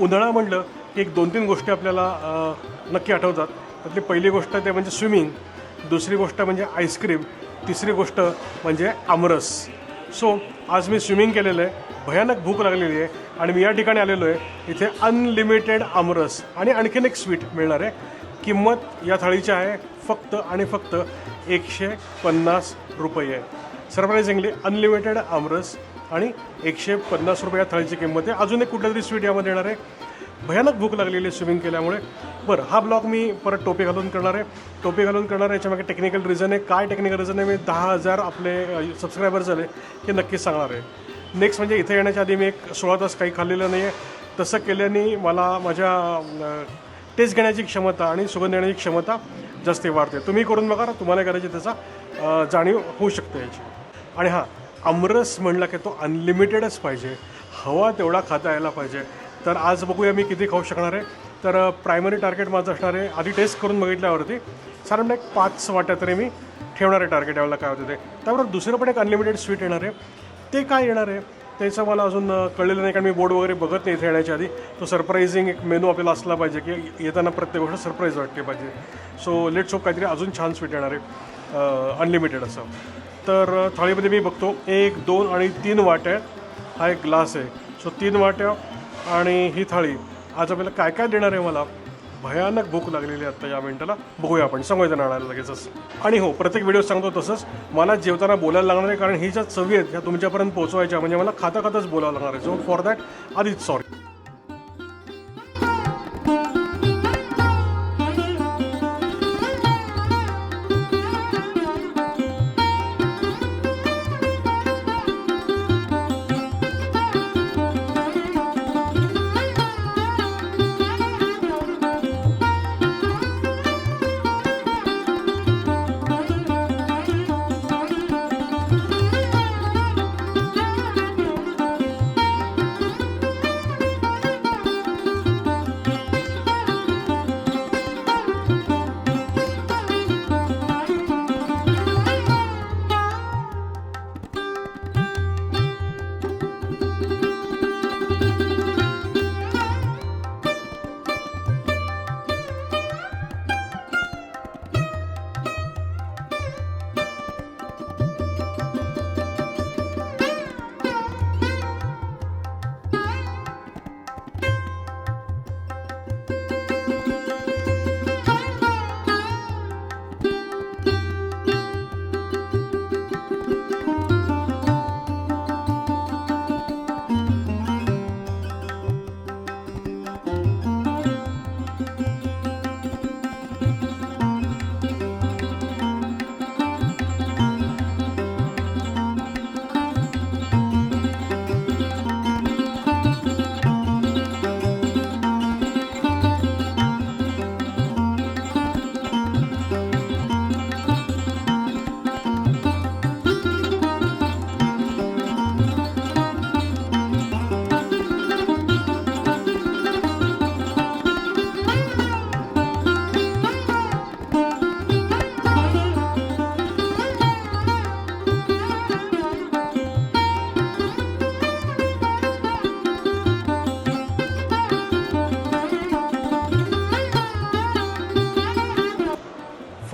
उन्हाळा म्हटलं की एक दोन तीन गोष्टी आपल्याला नक्की आठवतात. त्यातली पहिली गोष्ट ते म्हणजे स्विमिंग. दुसरी गोष्ट म्हणजे आईस्क्रीम तिसरी गोष्ट म्हणजे आमरस. सो आज मी स्विमिंग केलेलं आहे. भयानक भूक लागलेली आहे आणि मी या ठिकाणी आलेलो आहे. इथे अनलिमिटेड आमरस आणि आणखीन एक स्वीट मिळणार आहे. किंमत या थाळीची आहे फक्त आणि फक्त एकशे पन्नास रुपये. सरप्राईझिंगली अनलिमिटेड आमरस आणि एकशे पन्नास रुपये या थाळीची किंमत आहे. अजून एक कुठलं तरी स्वीट यामध्ये येणार आहे. भयानक भूक लागलेली आहे स्विमिंग केल्यामुळे. बरं हा ब्लॉग मी परत टोपी घालून करणार आहे. टोपी घालून करणार आहे याच्यामागे टेक्निकल रिझन आहे. काय टेक्निकल रिझन आहे मी दहा हजार आपले सबस्क्रायबर झाले हे नक्कीच सांगणार आहे. नेक्स्ट म्हणजे इथे येण्याच्या आधी मी एक सोळा तास काही खाल्लेलं नाही आहे तसं केल्याने मला माझ्या टेस्ट घेण्याची क्षमता आणि सुगंध येण्याची क्षमता जास्त वाढते. तुम्ही करून बघा तुम्हाला करायची त्याचा जाणीव होऊ शकते याची. आणि हां आमरस म्हणला की तो अनलिमिटेडच पाहिजे. हवा तेवढा खाता यायला पाहिजे. तर आज बघूया मी किती खाऊ शकणार आहे. तर प्रायमरी टार्गेट माझं असणार आहे. आधी टेस्ट करून बघितल्यावरती साधारण एक पाच वाट्या तरी मी ठेवणार आहे टार्गेट यावेळेला काय होतं ते. त्याबरोबर दुसरं पण एक अनलिमिटेड स्वीट येणार आहे. ते काय येणार आहे? त्याचं मला अजून कळलेलं नाही कारण मी बोर्ड वगैरे बघत नाही इथे येण्याच्या आधी. तो सरप्राईझिंग एक मेनू आपल्याला असला पाहिजे की येताना प्रत्येक गोष्ट सरप्राईज वाटते पाहिजे. सो लेट्स होप काहीतरी अजून छान स्वीट येणार आहे अनलिमिटेड असं. तर थाळीमध्ये मी बघतो एक दोन आणि तीन वाट्या हा एक ग्लास आहे. सो तीन वाट्या आणि ही थाळी आज आपल्याला काय काय देणार आहे मला? भयानक भूक लागलेली आहे आत्ता या मिनटाला. बघूया आपण. सांगूया नाळाला लगेचच. आणि हो प्रत्येक व्हिडिओ सांगतो तसंच मला जेवताना बोलायला लागणार आहे कारण ही ज्या चवी आहेत ह्या तुमच्यापर्यंत पोहोचवायच्या म्हणजे मला खाता खाताच बोलावं लागणार आहे. सो फॉर दॅट आधीच सॉरी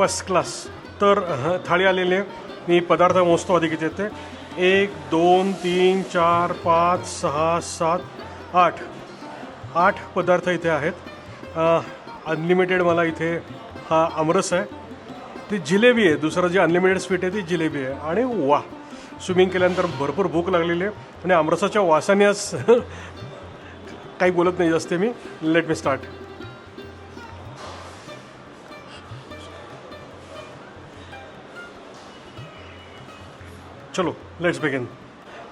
फर्स्ट क्लास तर हं, थाळी आलेली आहे. मी पदार्थ मोजतो आधी किती येते एक दोन तीन चार पाच सहा सात आठ. आठ पदार्थ इथे आहेत. अनलिमिटेड मला इथे हा आमरस आहे. ती जिलेबी आहे. दुसरं जे अनलिमिटेड स्वीट आहे ती जिलेबी आहे. आणि वा स्विमिंग केल्यानंतर भरपूर भूक लागलेली आहे. आणि आमरसाच्या वासाने आज काही बोलत नाही जास्त मी. लेट मी स्टार्ट चलो लेट्स बिगिन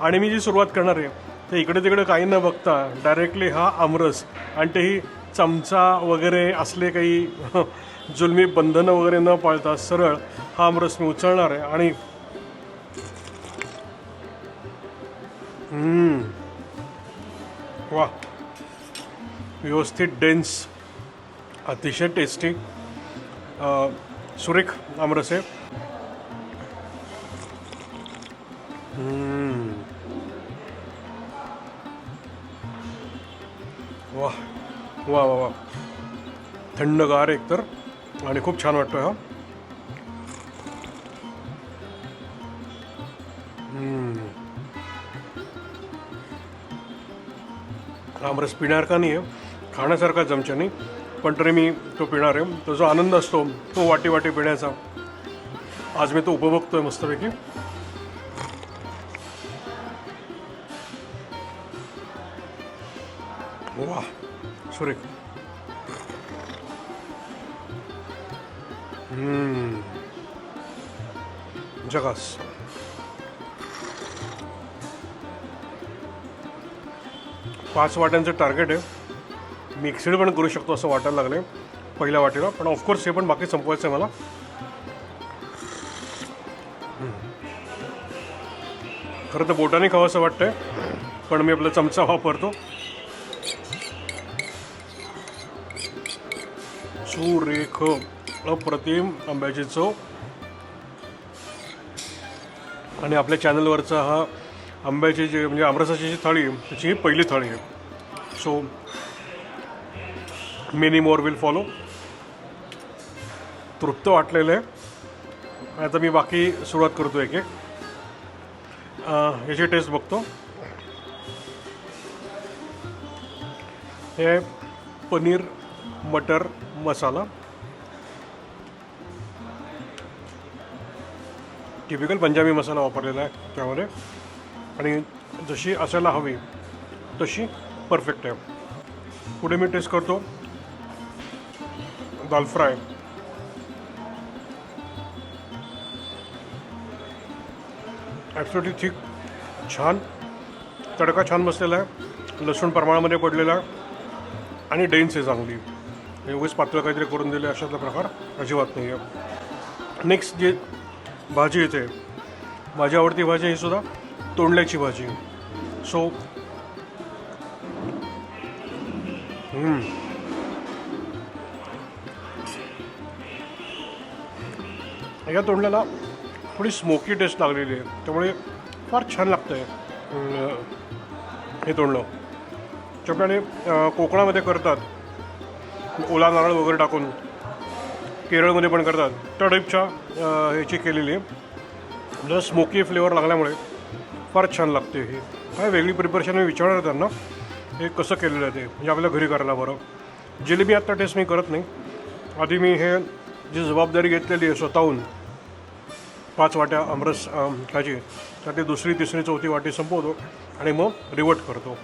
आणि मी जी सुरुवात करणार आहे ते इकडे तिकडे काही न बघता डायरेक्टली हा आमरस आणि तेही चमचा वगैरे असले काही जुलमी बंधनं वगैरे न पाळता सरळ हा आमरस मी उचलणार आहे. आणि वा व्यवस्थित डेन्स अतिशय टेस्टी सुरेख आमरस आहे. थंडगार एकतर. आणि खूप छान वाटतोय हा. हम्म. पिणार पिण्यासारखा नाही आहे खाण्यासारखा जमच्याने पण तरी मी तो पिणार आहे. तो जो आनंद असतो तो वाटी वाटी पिण्याचा. आज मी तो उपभोगतोय मस्तपैकी. वा सुरेख. हम्म. जगास पाच वाट्यांचं टार्गेट आहे. मिक्सड पण करू शकतो असं वाटायला लागले पहिल्या वाटेला. पण ऑफकोर्स हे पण बाकी संपवायचं आहे मला. खरं तर बोटाने खावं असं वाटतंय. पण मी आपला चमचा वापरतो. सुरेख. अप्रतिम आंब्याची चव आणि आपल्या चॅनलवरचा हा आंब्याची जे म्हणजे आमरसाची जी थाळी आहे त्याची ही पहिली थाळी आहे. So many more will follow तृप्त वाटलेलं आहे. आता मी बाकी सुरुवात करतो एक एक. याची टेस्ट बघतो. हे पनीर मटर मसाला. टिपिकल पंजाबी मसाला वापरलेला आहे त्यामध्ये आणि जशी असायला हवी तशी परफेक्ट आहे पुढे मी टेस्ट करतो दाल फ्राय ॲब्सोल्युटली ठीक छान तडका छान बसलेला आहे लसूण प्रमाणामध्ये पडलेला आहे आणि डेन्स आहे चांगली एवढीच पातळ काहीतरी करून दिले अशातला प्रकार अजिबात नाही आहे नेक्स्ट जे भाजी येते. माझी आवडती भाजी ही सुद्धा तोंडल्याची भाजी. सो या तोंडल्याला थोडी स्मोकी टेस्ट लागलेली आहे. त्यामुळे फार छान लागतं आहे हे तोंडलं. त्याप्रमाणे कोकणामध्ये करतात. ओला नारळ वगैरे टाकून. केरळमध्ये पण करतात. त्या टाईपच्या ह्याची केलेली. आहे जर स्मोकी फ्लेवर लागल्यामुळे फार छान लागते हे. काय वेगळी प्रिपरेशन मी विचारणार त्यांना. हे कसं केलेलं आहे ते? म्हणजे आपल्या घरी करायला बरं. जिलेबी आत्ता टेस्ट मी करत नाही. आधी मी हे जी जबाबदारी घेतलेली आहे स्वतःहून पाच वाट्या आमरस ह्याची खायची त्यातली दुसरी तिसरी चौथी वाटी संपवतो आणि मग रिवर्ट करतो.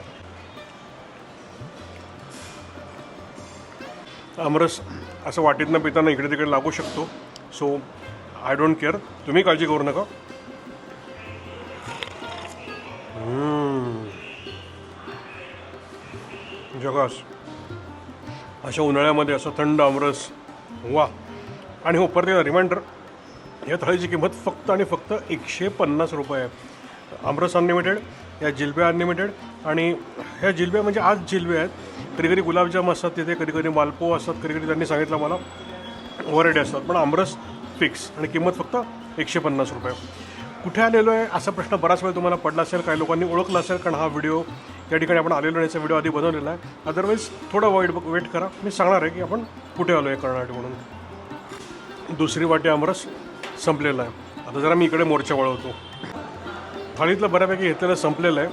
आमरस असं वाटेतनं पिताना इकडे तिकडे लागू शकतो. सो आय डोंट केअर तुम्ही काळजी करू नका. जगास. अशा उन्हाळ्यामध्ये असं थंड आमरस वा. आणि हो परत रिमाइंडर या थाळीची किंमत फक्त आणि फक्त एकशे पन्नास रुपये आहे. आमरस अनलिमिटेड या जिलब्या अनलिमिटेड आणि ह्या जिलब्या म्हणजे आज जिलब्या आहेत. कधी कधी गुलाबजाम असतात तिथे कधी कधी मालपो असतात कधी कधी त्यांनी सांगितलं मला. व्हरायटी असतात पण आमरस फिक्स आणि किंमत फक्त एकशे पन्नास रुपये. कुठे आलेलो आहे? असा प्रश्न बराच वेळ तुम्हाला पडला असेल काही लोकांनी ओळखला असेल कारण हा व्हिडिओ त्या ठिकाणी आपण आलेलो याचा व्हिडिओ आधी बनवलेला आहे. अदरवाईज थोडं वाईट वेट करा. मी सांगणार आहे की आपण कुठे आलो आहे कर्नाटक म्हणून. दुसरी वाटी आमरस संपलेला आहे. आता जरा मी इकडे मोर्चा वळवतो. थाळीतलं बऱ्यापैकी घेतलेलं संपलेलं आहे.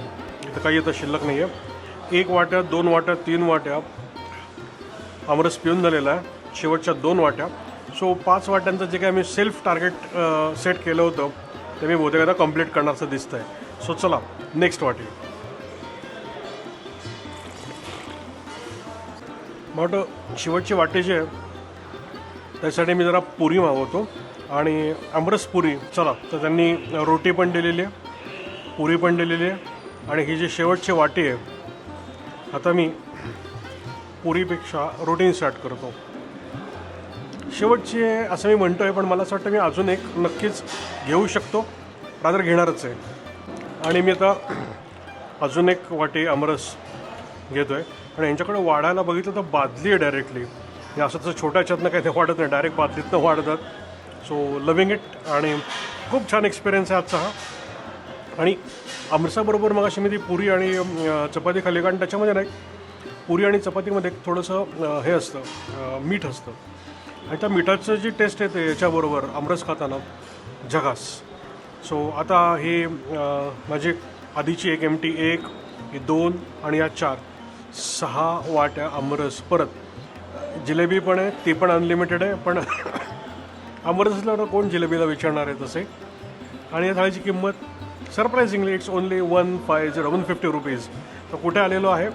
इथं काही आता शिल्लक नाही आहे एक वाट्या दोन वाट्या तीन वाट्या आमरस पिऊन झालेला आहे. शेवटच्या दोन वाट्या. सो पाच वाट्यांचं जे काही मी सेल्फ टार्गेट सेट केलं होतं ते मी बहुतेक आता कंप्लीट करण्याचं दिसतं आहे सो चला नेक्स्ट वाटी. बट शेवटची वाटी जी आहे त्यासाठी मी जरा पुरी मागवतो. आणि आमरस पुरी चला तर त्यांनी रोटी पण दिलेली आहे पुरी पण दिलेली आहे. आणि ही जी शेवटची वाटी आहे आता मी पुरीपेक्षा रोटीन स्टार्ट करतो. शेवटची आहे असं मी म्हणतो आहे पण मला असं वाटतं मी अजून एक नक्कीच घेऊ शकतो. रादर घेणारच आहे. आणि मी आता अजून एक वाटी आमरस घेतो आहे आणि यांच्याकडे वाढायला बघितलं तर बादली आहे डायरेक्टली असं तसं छोट्या ह्याच्यातनं काही ते वाढत नाही डायरेक्ट बादलीतनं वाढतात. सो लविंग इट आणि खूप छान एक्सपिरियन्स आहे आजचा हा. आणि आमरसाबरोबर मग अशी मी ती पुरी आणि चपाती खाल्ली कारण त्याच्यामध्ये नाही पुरी आणि चपातीमध्ये थोडंसं हे असतं मीठ असतं. आणि त्या मिठाचं जी टेस्ट येते याच्याबरोबर आमरस खाताना झगास सो आता हे माझी आधीची एक एम टी एक ही दोन आणि या चार सहा वाट्या आमरस परत जिलेबी पण आहे ती पण अनलिमिटेड आहे पण आमरस असल्यावर कोण जिलेबीला विचारणार आहे तसे? आणि या थाळीची किंमत? Surprisingly it's only one five zero one fifty rupees तर कुठे आलेलो आहे?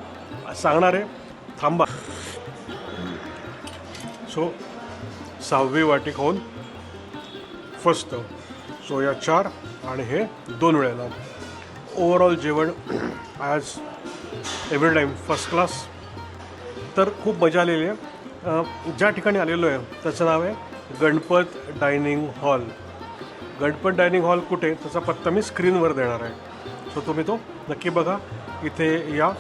सांगणार आहे? थांबा. सो सहावी वाटी खाऊन फसतो. सो या चार आणि हे दोन वेळेला. ओवरऑल जेवण as every time first class तर खूप मजा आलेली आहे. ज्या ठिकाणी आलेलो आहे त्याचं नाव आहे Ganpat dining hall. Ganpat dining hall कुठे त्याचा पत्ता मी स्क्रीनवर देणार आहे. सो तुम्ही तो नक्की बघा. इथे या.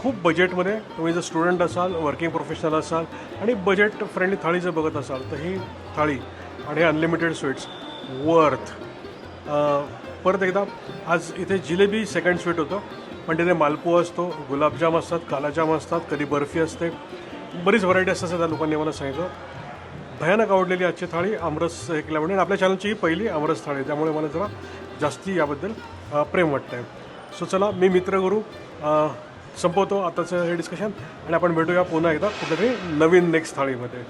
खूप बजेटमध्ये तुम्ही जर स्टुडंट असाल वर्किंग प्रोफेशनल असाल आणि बजेट फ्रेंडली थाळी जर बघत असाल तर ही थाळी आणि अनलिमिटेड स्वीट्स वर्थ परत एकदा आज इथे जिलेबी सेकंड स्वीट होतं. पण तिथे मालपुआ असतो गुलाबजाम असतात कालाजाम असतात कधी बर्फी असते. बरीच व्हरायटी असतात असं त्या लोकांनी मला सांगितलं. भयानक आवडलेली आजची थाळी आमरस हे केल्यामुळे आणि आपल्या चॅनलची ही पहिली आमरस थाळी त्यामुळे मला जरा जास्ती याबद्दल प्रेम वाटतं आहे सो चला मी मित्रगुरू संपवतो आताचं हे डिस्कशन आणि आपण भेटूया पुन्हा एकदा कुठेतरी नवीन नेक्स्ट थाळीमध्ये.